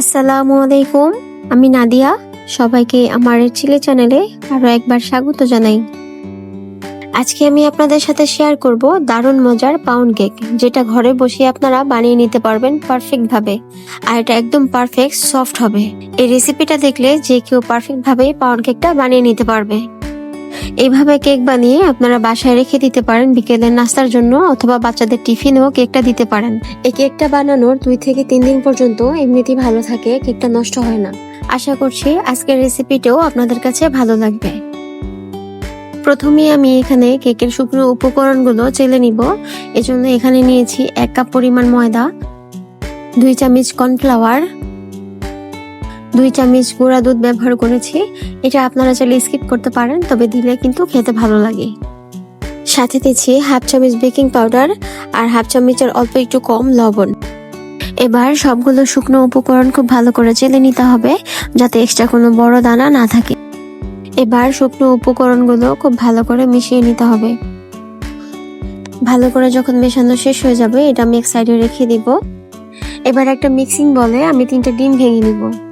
আসসালামু আলাইকুম, আমি নাদিয়া। সবাইকে আমার চিলে চ্যানেলে আরও একবার স্বাগত জানাই। আজকে আমি আপনাদের সাথে শেয়ার করব দারুণ মজার পাউন্ড কেক যেটা ঘরে বসে আপনারা বানিয়ে নিতে পারবেন পারফেক্ট ভাবে। আর এটা একদম পারফেক্ট সফট হবে। এই রেসিপিটা দেখলে যে কেউ পারফেক্ট ভাবে পাউন্ড কেকটা বানিয়ে নিতে পারবে। এইভাবে কেক বানিয়ে আপনারা বাসায় রেখে দিতে পারেন বিকেলের নাস্তার জন্য অথবা বাচ্চাদের টিফিনেও কেকটা দিতে পারেন। এই কেকটা বানানোর দুই থেকে তিন দিন পর্যন্ত এমনিতেই ভালো থাকে, কেকটা নষ্ট হয় না। আশা করছি আজকের রেসিপিটাও আপনাদের কাছে ভালো লাগবে। প্রথমে আমি এখানে কেকের শুকনো উপকরণগুলো চেলে নিব। এজন্য এখানে নিয়েছি এক কাপ পরিমাণ ময়দা, দুই চামচ কর্নফ্লাওয়ার দুই চামচ গুঁড়া দুধ ব্যবহার করেছি। এটা আপনারা চাইলে স্কিপ করতে পারেন, তবে দিলে কিন্তু খেতে ভালো লাগে। সাথে দিচ্ছি হাফ চামচ বেকিং পাউডার আর হাফ চামচের অল্প একটু কম লবণ। এবার সবগুলো শুকনো উপকরণ খুব ভালো করে চেলে নিতে হবে, যাতে এক্সট্রা কোনো বড় দানা না থাকে। এবার শুকনো উপকরণগুলো খুব ভালো করে মিশিয়ে নিতে হবে। ভালো করে যখন মেশানো শেষ হয়ে যাবে, এটা আমি এক সাইডে রেখে দিব। এবার একটা মিক্সিং বলে আমি তিনটা ডিম ভেঙে নিব।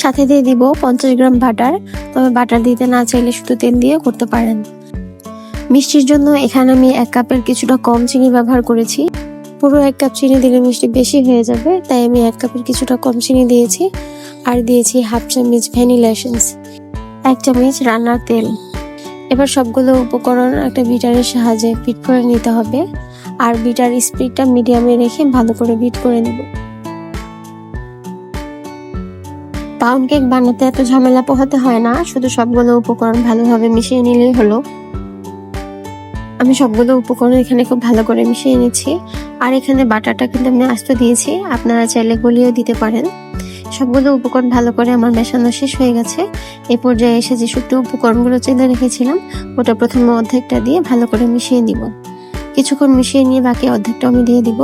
সাথে দিয়ে দিব পঞ্চাশ গ্রাম বাটার। তবে বাটার দিতে না চাইলে শুধু তেল দিয়ে করতে পারেন। মিষ্টির জন্য এখানে আমি এক কাপের কিছুটা কম চিনি ব্যবহার করেছি। পুরো এক কাপ চিনি দিলে মিষ্টি বেশি হয়ে যাবে, তাই আমি এক কাপের কিছুটা কম চিনি দিয়েছি আর দিয়েছি হাফ চামচ ভ্যানিলা এসেন্স, এক চামচ রান্নার তেল। এবার সবগুলো উপকরণ একটা বিটারের সাহায্যে ফিট করে নিতে হবে। আর বিটার স্পিডটা মিডিয়ামে রেখে ভালো করে বিট করে নেব। পাউন্ড কেক বানাতে এত ঝামেলা পোহাতে হয় না, শুধু সবগুলো উপকরণ ভালোভাবে মিশিয়ে নিলেই হলো। আমি সবগুলো উপকরণ এখানে খুব ভালো করে মিশিয়ে নিচ্ছি। আর এখানে বাটারটা কিন্তু আমি আস্ত দিয়েছি, আপনারা চাইলে গলিয়েও দিতে পারেন। সবগুলো উপকরণ ভালো করে আমার মেশানো শেষ হয়ে গেছে। এই পর্যায়ে এসে যে শুকনো উপকরণগুলো চেলে রেখেছিলাম, ওটা প্রথমে অর্ধেকটা দিয়ে ভালো করে মিশিয়ে দিব কিছুক্ষণ মিশিয়ে নিয়ে বাকি অর্ধেকটা আমি দিয়ে দিব।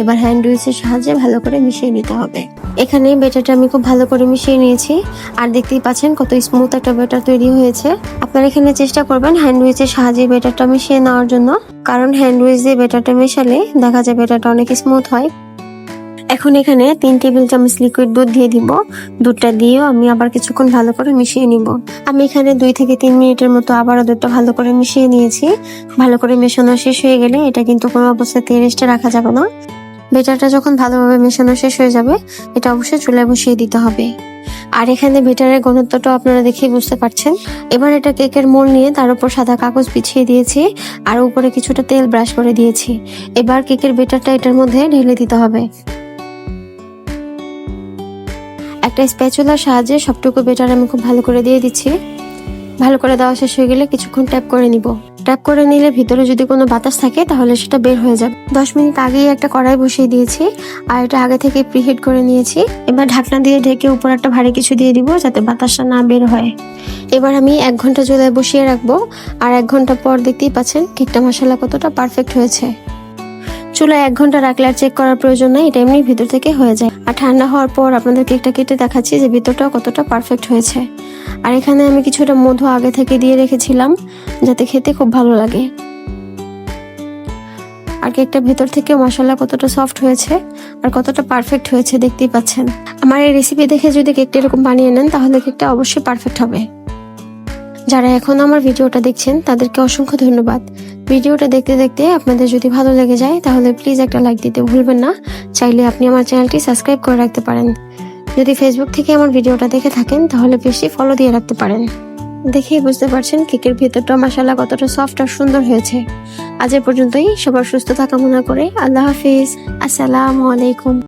এবার হ্যান্ড উইচের সাহায্যে ভালো করে মিশিয়ে নিতে হবে। এখানে বেটারটা আমি খুব ভালো করে মিশিয়ে নিয়েছি। আর দেখতেই পাচ্ছেন কত স্মুথ একটা বেটার তৈরি হয়েছে। আপনারা এখানে চেষ্টা করবেন হ্যান্ড উইচের সাহায্যে বেটারটা মিশিয়ে নেওয়ার জন্য। কারণ হ্যান্ড উইচ দিয়ে বেটারটা মেশালে দেখা যায় বেটারটা অনেক স্মুথ হয়। এখন এখানে তিন টেবিল চামচ লিকুইড দুধ দিয়ে দিব। দুধটা দিয়েও আমি আবার কিছুক্ষণ ভালো করে মিশিয়ে নিব। আমি এখানে দুই থেকে তিন মিনিটের মতো আবারও দুধটা ভালো করে মিশিয়ে নিয়েছি। ভালো করে মেশানো শেষ হয়ে গেলে এটা কিন্তু কোনো অবস্থাতে রেস্টে রাখা যাবে না। বেটারটা যখন ভালোভাবে মেশানো শেষ হয়ে যাবে, এটা অবশ্যই চুলায় বসিয়ে দিতে হবে। আর এখানে বেটারের ঘনত্বটা আপনারা দেখেই বুঝতে পারছেন। এবার এটা কেকের মোল নিয়ে তার উপর সাদা কাগজ বিছিয়ে দিয়েছি, আর উপরে কিছুটা তেল ব্রাশ করে দিয়েছি। এবার কেকের বেটারটা এটার মধ্যে ঢেলে দিতে হবে। একটা স্প্যাচুলার সাহায্যে সবটুকু বেটার আমি খুব ভালো করে দিয়ে দিচ্ছি। ভালো করে দেওয়া শেষ হয়ে গেলে কিছুক্ষণ ট্যাপ করে নিব। ট্যাপ করে নিলে ভিতরে যদি কোনো বাতাস থাকে তাহলে সেটা বের হয়ে যাবে। দশ মিনিট আগেই একটা কড়াই বসিয়ে দিয়েছি আর এটা আগে থেকে প্রিহিট করে নিয়েছি। এবার ঢাকনা দিয়ে ঢেকে উপর একটা ভারী কিছু দিয়ে দিব যাতে বাতাসটা না বের হয়। এবার আমি এক ঘণ্টা চুলায় বসিয়ে রাখব আর এক ঘণ্টা পর দেখতেই পাচ্ছেন কেকটা মশলা কতটা পারফেক্ট হয়েছে। চুলায় এক ঘণ্টা রাখলে আর চেক করার প্রয়োজন নেই, এটা এমনি ভিতর থেকে হয়ে যায়। আর ঠান্ডা হওয়ার পর আপনাদের কেকটা কেটে দেখাচ্ছি যে ভিতরটা কতটা পারফেক্ট হয়েছে। আর এখানে আমি কিছুটা মধু আগে থেকে দিয়ে রেখেছিলাম, যাতে খেতে খুব ভালো লাগে। আর কেকটা ভেতর থেকে মশলা কতটা সফট হয়েছে আর কতটা পারফেক্ট হয়েছে দেখতেই পাচ্ছেন। আমার এই রেসিপি দেখে যদি কেকটা এরকম বানিয়ে নেন, তাহলে কেকটা অবশ্যই পারফেক্ট হবে। যারা এখন আমার ভিডিওটা দেখছেন, তাদেরকে অসংখ্য ধন্যবাদ। ভিডিওটা দেখতে দেখতে আপনাদের যদি ভালো লেগে যায়, তাহলে প্লিজ একটা লাইক দিতে ভুলবেন না। চাইলে আপনি আমার চ্যানেলটি সাবস্ক্রাইব করে রাখতে পারেন। যদি ফেসবুক থেকে আমার ভিডিওটা দেখে থাকেন, তাহলে বেশি ফলো দিয়ে রাখতে পারেন। দেখেই বুঝতে পারছেন কেকের ভেতরটা মশালা কতটা সফট আর সুন্দর হয়েছে। আজ পর্যন্তই, সবার সুস্থ থাকা মনে করে। আল্লাহ হাফিজ। আসসালামু আলাইকুম।